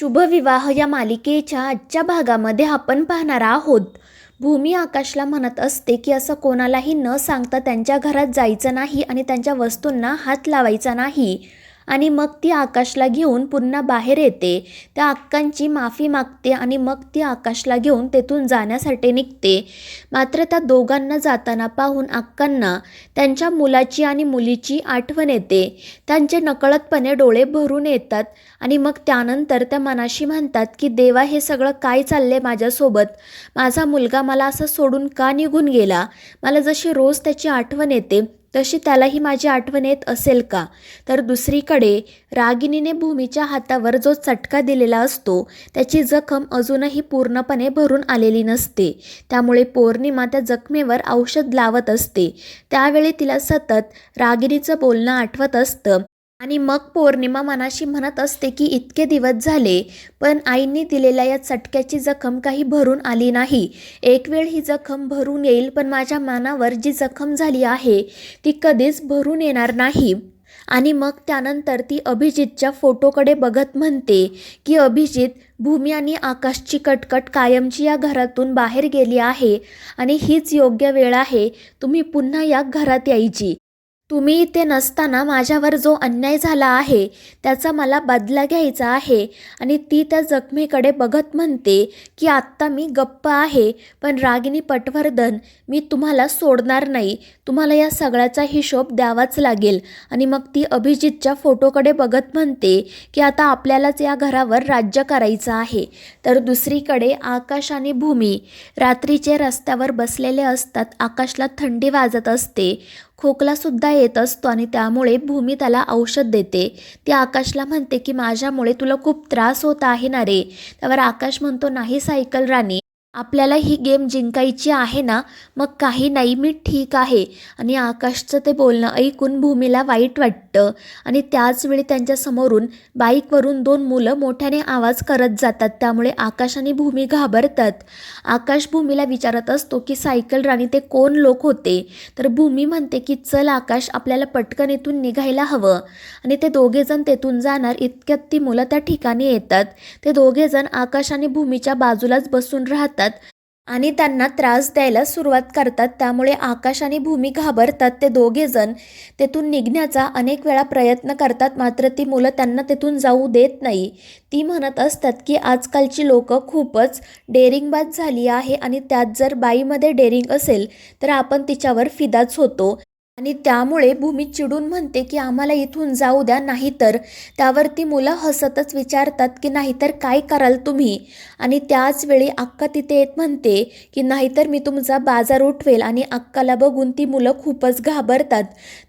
शुभविवाह या मालिकेच्या आजच्या भागामध्ये आपण पाहणार आहोत. भूमी आकाशला म्हणत असते की असं कोणालाही न सांगता त्यांच्या घरात जायचं नाही आणि त्यांच्या वस्तूंना हात लावायचा नाही. आणि मग ती आकाशला घेऊन पुन्हा बाहेर येते. त्या अक्कांची माफी मागते आणि मग ती आकाशला घेऊन तेथून जाण्यासाठी निघते. मात्र त्या दोघांना जाताना पाहून अक्कांना त्यांच्या मुलाची आणि मुलीची आठवण येते. त्यांचे नकळतपणे डोळे भरून येतात आणि मग त्यानंतर त्या मनाशी म्हणतात की देवा हे सगळं काय चाललंय माझ्यासोबत? माझा मुलगा मला असं सोडून का निघून गेला? मला जशी रोज त्याची आठवण येते तशी त्यालाही माझी आठवण येत असेल का? तर दुसरीकडे रागिनीने भूमीच्या हातावर जो चटका दिलेला असतो त्याची जखम अजूनही पूर्णपणे भरून आलेली नसते. त्यामुळे पौर्णिमा त्या जखमेवर औषध लावत असते. त्यावेळी तिला सतत रागिनीचं बोलणं आठवत असतं. आणि मग पौर्णिमा मनाशी म्हणत असते की इतके दिवस झाले पण आईने दिलेल्या या चटक्याची जखम काही भरून आली नाही. एक वेळ ही जखम भरून येईल पण माझ्या मनावर जी जखम झाली आहे ती कधीच भरून येणार नाही. आणि मग त्यानंतर ती अभिजितच्या फोटोकडे बघत म्हणते की अभिजित भूमी आणि आकाशची कटकट कायमची या घरातून बाहेर गेली आहे आणि हीच योग्य वेळ आहे. तुम्ही पुन्हा या घरात यायची. तुम्ही इथे नसताना माझ्यावर जो अन्याय झाला आहे त्याचा मला बदला घ्यायचा आहे. आणि ती त्या जखमेकडे बघत म्हणते की आत्ता मी गप्प आहे पण रागिनी पटवर्धन मी तुम्हाला सोडणार नाही. तुम्हाला या सगळ्याचा हिशोब द्यावाच लागेल. आणि मग ती अभिजितच्या फोटोकडे बघत म्हणते की आता आपल्यालाच या घरावर राज्य करायचं आहे. तर दुसरीकडे आकाश आणि भूमी रात्रीचे रस्त्यावर बसलेले असतात. आकाशला थंडी वाजत असते. खोकलासुद्धा येत असतो आणि त्यामुळे भूमी त्याला औषध देते. ती आकाशला म्हणते की माझ्यामुळे तुला खूप त्रास होत आहे ना रे? त्यावर आकाश म्हणतो नाही सायकल राणी आपल्याला ही गेम जिंकायची आहे ना मग काही नाही मी ठीक आहे. आणि आकाशचं ते बोलणं ऐकून भूमीला वाईट वाटतं. आणि त्याचवेळी त्यांच्यासमोरून बाईकवरून दोन मुलं मोठ्याने आवाज करत जातात. त्यामुळे आकाश आणि भूमी घाबरतात. आकाश भूमीला विचारत असतो की सायकल राणी ते कोण लोक होते? तर भूमी म्हणते की चल आकाश आपल्याला पटकन इथून निघायला हवं. आणि ते दोघेजण तेथून जाणार. इतक्यात ती मुलं त्या ठिकाणी येतात. ते दोघेजण आकाश आणि भूमीच्या बाजूलाच बसून राहतात. आणि त्यांना त्रास द्यायला सुरुवात करतात. त्यामुळे आकाश आणि भूमी घाबरतात. ते दोघेजण तेथून निघण्याचा अनेक वेळा प्रयत्न करतात. मात्र ती मुलं त्यांना तेथून जाऊ देत नाही. ती म्हणत असतात की आजकालची लोकं खूपच डेअरिंगबाज झाली आहे आणि त्यात जर बाईमध्ये डेअरिंग असेल तर आपण तिच्यावर फिदाच होतो. आणि त्यामुळे भूमी चिडून म्हणते की आम्हाला इथून जाऊ द्या नाहीतर त्यावर ती मुलं हसतच विचारतात की नाहीतर काय कराल तुम्ही? आणि त्याच वेळी अक्का तिथे येत म्हणते की नाहीतर मी तुमचा बाजार उठवेल आणि अक्काला बघून ती मुलं खूपच घाबरतात.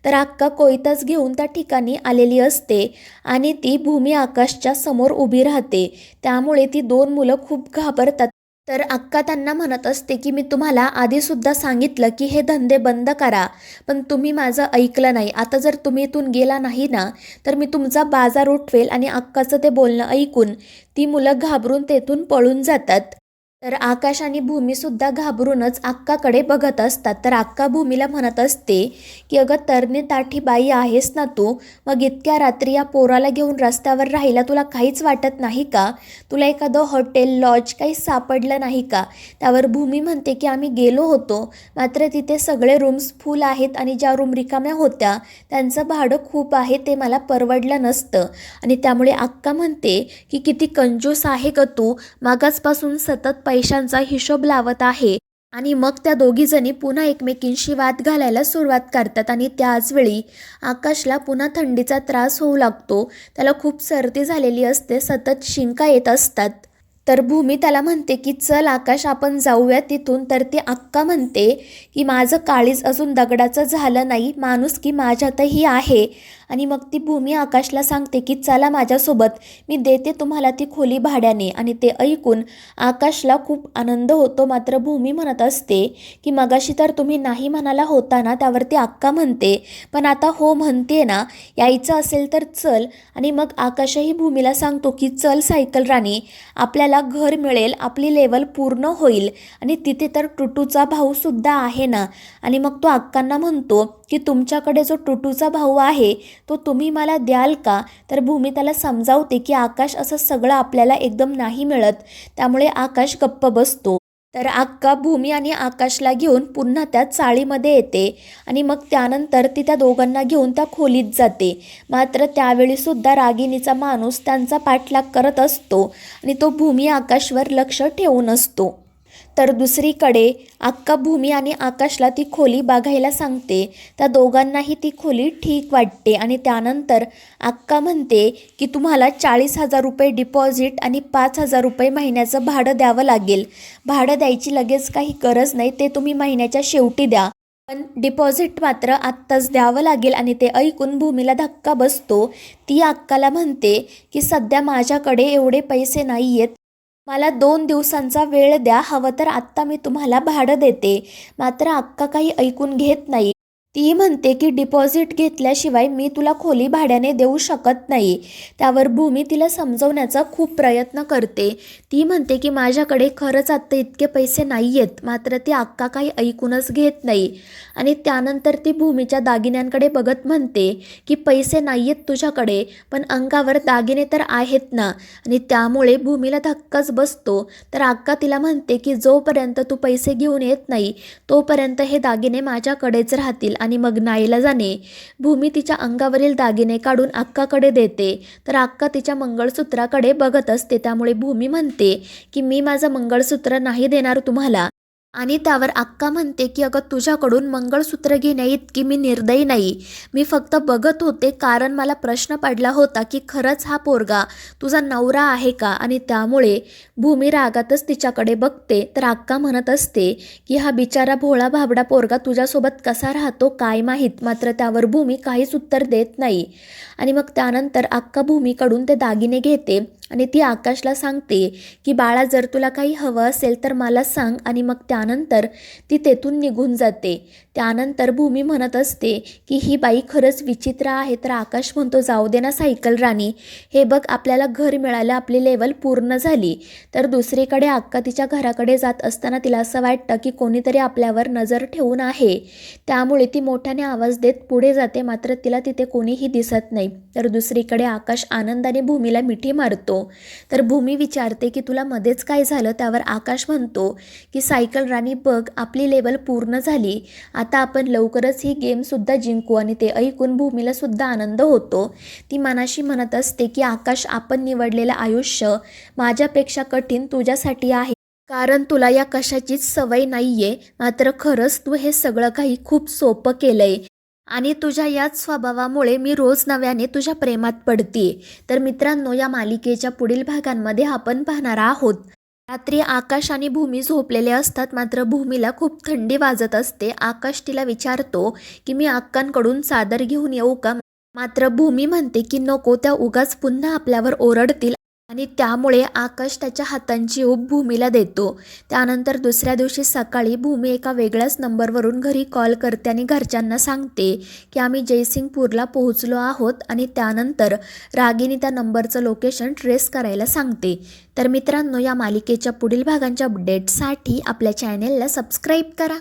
तर अक्का कोयताच घेऊन त्या ठिकाणी आलेली असते आणि ती भूमी आकाशच्या समोर उभी राहते. त्यामुळे ती दोन मुलं खूप घाबरतात. तर अक्का त्यांना म्हणत असते की मी तुम्हाला आधीसुद्धा सांगितलं की हे धंदे बंद करा. पण तुम्ही माझं ऐकलं नाही. आता जर तुम्ही इथून गेला नाही ना तर मी तुमचा बाजार उठवेल आणि अक्काचं ते बोलणं ऐकून ती मुलं घाबरून तेथून पळून जातात. तर आकाश आणि भूमीसुद्धा घाबरूनच अक्काकडे बघत असतात. तर अक्का भूमीला म्हणत असते की अगं तरणे ताठी बाई आहेस ना तू? मग इतक्या रात्री या पोराला घेऊन रस्त्यावर राहिला तुला काहीच वाटत नाही का? तुला एखादं हॉटेल लॉज काही सापडलं नाही का? त्यावर भूमी म्हणते की आम्ही गेलो होतो. मात्र तिथे सगळे रूम्स फुल आहेत आणि ज्या रूम रिकाम्या होत्या त्यांचं भाडं खूप आहे ते मला परवडलं नसतं. आणि त्यामुळे अक्का म्हणते की किती कंजूस आहे का तू. मागासपासून सतत पै पैशांचा हिशोब लावत आहे. आणि मग त्या दोघीजणी पुन्हा एकमेकींशी वाद घालायला सुरुवात करतात आणि त्याचवेळी आकाशला पुन्हा थंडीचा त्रास होऊ लागतो. त्याला खूप सर्दी झालेली असते सतत शिंका येत असतात. तर भूमी त्याला म्हणते की चल आकाश आपण जाऊया तिथून. तर ती अक्का म्हणते की माझं काळीज अजून दगडाचं झालं नाही. माणूस की माझ्यातही आहे. आणि मग ती भूमी आकाशला सांगते की चला माझ्यासोबत. मी देते तुम्हाला ती खोली भाड्याने. आणि ते ऐकून आकाशला खूप आनंद होतो. मात्र भूमी म्हणत असते की मगाशी तर तुम्ही नाही म्हणाला होता ना? त्यावरती अक्का म्हणते. पण आता हो म्हणते ना. यायचं असेल तर चल. आणि मग आकाशही भूमीला सांगतो की चल सायकल राणी. आपल्याला घर मिळेल. आपली लेवल पूर्ण होईल. आणि तिथे तर टुटूचा भाऊसुद्धा आहे ना. आणि मग तो अक्कांना म्हणतो की तुमच्याकडे जो टुटूचा भाऊ आहे तो तुम्ही मला द्याल का? तर भूमी त्याला समजावते की आकाश असं सगळं आपल्याला एकदम नाही मिळत. त्यामुळे आकाश गप्प बसतो. तर अक्का भूमी आणि आकाशला घेऊन पुन्हा त्या चाळीमध्ये येते. आणि मग त्यानंतर ती त्या दोघांना घेऊन त्या खोलीत जाते. मात्र त्यावेळीसुद्धा रागिणीचा माणूस त्यांचा पाठलाग करत असतो. आणि तो भूमी आकाशवर लक्ष ठेवून असतो. तर दुसरीकडे अक्का भूमी आणि आकाशला ती खोली बघायला सांगते. त्या दोघांनाही ती खोली ठीक वाटते आणि त्यानंतर अक्का म्हणते की तुम्हाला चाळीस हजार रुपये डिपॉझिट आणि पाच हजार रुपये महिन्याचं भाडं द्यावं लागेल. भाडं द्यायची लगेच काही गरज नाही ते तुम्ही महिन्याच्या शेवटी द्या. पण डिपॉझिट मात्र आत्ताच द्यावं लागेल आणि ते ऐकून भूमीला धक्का बसतो. ती अक्काला म्हणते की सध्या माझ्याकडे एवढे पैसे नाही आहेत मला दोन दिवसांचा वेळ द्या हवं तर आत्ता मी तुम्हाला भाडं देते. मात्र अक्का काही ऐकून घेत नाही. ती म्हणते की डिपॉझिट घेतल्याशिवाय मी तुला खोली भाड्याने देऊ शकत नाही. त्यावर भूमी तिला समजवण्याचा खूप प्रयत्न करते. ती म्हणते की माझ्याकडे खरंच आत्ता इतके पैसे नाही आहेत मात्र ती अक्का काही ऐकूनच घेत नाही. आणि त्यानंतर ती भूमीच्या दागिन्यांकडे बघत म्हणते की पैसे नाही आहेत तुझ्याकडे पण अंगावर दागिने तर आहेत ना. आणि त्यामुळे भूमीला धक्काच बसतो तर अक्का तिला म्हणते की जोपर्यंत तू पैसे घेऊन येत नाही तोपर्यंत हे दागिने माझ्याकडेच राहतील. आणि मग नाईला जाणे. भूमी तिच्या अंगावरील दागिने काढून अक्काकडे देते. तर अक्का तिच्या मंगळसूत्राकडे बघत असते त्यामुळे भूमी म्हणते की मी माझं मंगळसूत्र नाही देणार तुम्हाला. आणि त्यावर अक्का म्हणते की अगं तुझ्याकडून मंगळसूत्र घेण्या इतकी मी निर्दयी नाही. मी फक्त बघत होते कारण मला प्रश्न पडला होता की खरंच हा पोरगा तुझा नवरा आहे का? आणि त्यामुळे भूमी रागातच तिच्याकडे बघते. तर अक्का म्हणत असते की हा बिचारा भोळा भाबडा पोरगा तुझ्यासोबत कसा राहतो काय माहीत? मात्र त्यावर भूमी काहीच उत्तर देत नाही. आणि मग त्यानंतर अक्का भूमीकडून ते दागिने घेते. आणि ती आकाशला सांगते की बाळा जर तुला काही हवं असेल तर मला सांग आणि मग त्यानंतर ती तेथून निघून जाते. त्यानंतर भूमी म्हणत असते की ही बाई खरंच विचित्र आहे तर आकाश म्हणतो जाऊ दे ना सायकल राणी. हे बघ आपल्याला घर मिळालं आपली लेवल पूर्ण झाली. तर दुसरीकडे अक्का तिच्या घराकडे जात असताना तिला असं वाटतं की कोणीतरी आपल्यावर नजर ठेवून आहे. त्यामुळे ती मोठ्याने आवाज देत पुढे जाते मात्र तिला तिथे कोणीही दिसत नाही. तर दुसरीकडे आकाश आनंदाने भूमीला मिठी मारतो. तर भूमी विचारते की तुला मध्येच काय झालं? त्यावर आकाश म्हणतो की सायकल राणी बघ आपली लेवल पूर्ण झाली. आता आपण लवकरच ही गेमसुद्धा जिंकू. आणि ते ऐकून भूमीला सुद्धा आनंद होतो. ती मनाशी म्हणत असते की आकाश आपण निवडलेलं आयुष्य माझ्यापेक्षा कठीण तुझ्यासाठी आहे. कारण तुला या कशाचीच सवय नाही आहे मात्र खरंच तू हे सगळं काही खूप सोपं केलंय. आणि तुझ्या याच स्वभावामुळे मी रोज नव्याने तुझ्या प्रेमात पडते तर मित्रांनो या मालिकेच्या पुढील भागांमध्ये आपण पाहणार आहोत. रात्री आकाश आणि भूमी झोपलेले असतात मात्र भूमीला खूप थंडी वाजत असते. आकाश तिला विचारतो की मी अक्कांकडून चादर घेऊन येऊ का? मात्र भूमी म्हणते की नको त्या उगाच पुन्हा आपल्यावर ओरडतील आणि त्यामुळे आकाश त्याच्या हातांची ऊब भूमीला देतो. त्यानंतर दुसऱ्या दिवशी सकाळी भूमी एका वेगळ्याच नंबरवरून घरी कॉल करते आणि घरच्यांना सांगते की आम्ही जयसिंगपूरला पोहोचलो आहोत आणि त्यानंतर रागिनी त्या नंबरचं लोकेशन ट्रेस करायला सांगते. तर मित्रांनो या मालिकेच्या पुढील भागांच्या अपडेटसाठी आपल्या चॅनेलला सबस्क्राईब करा.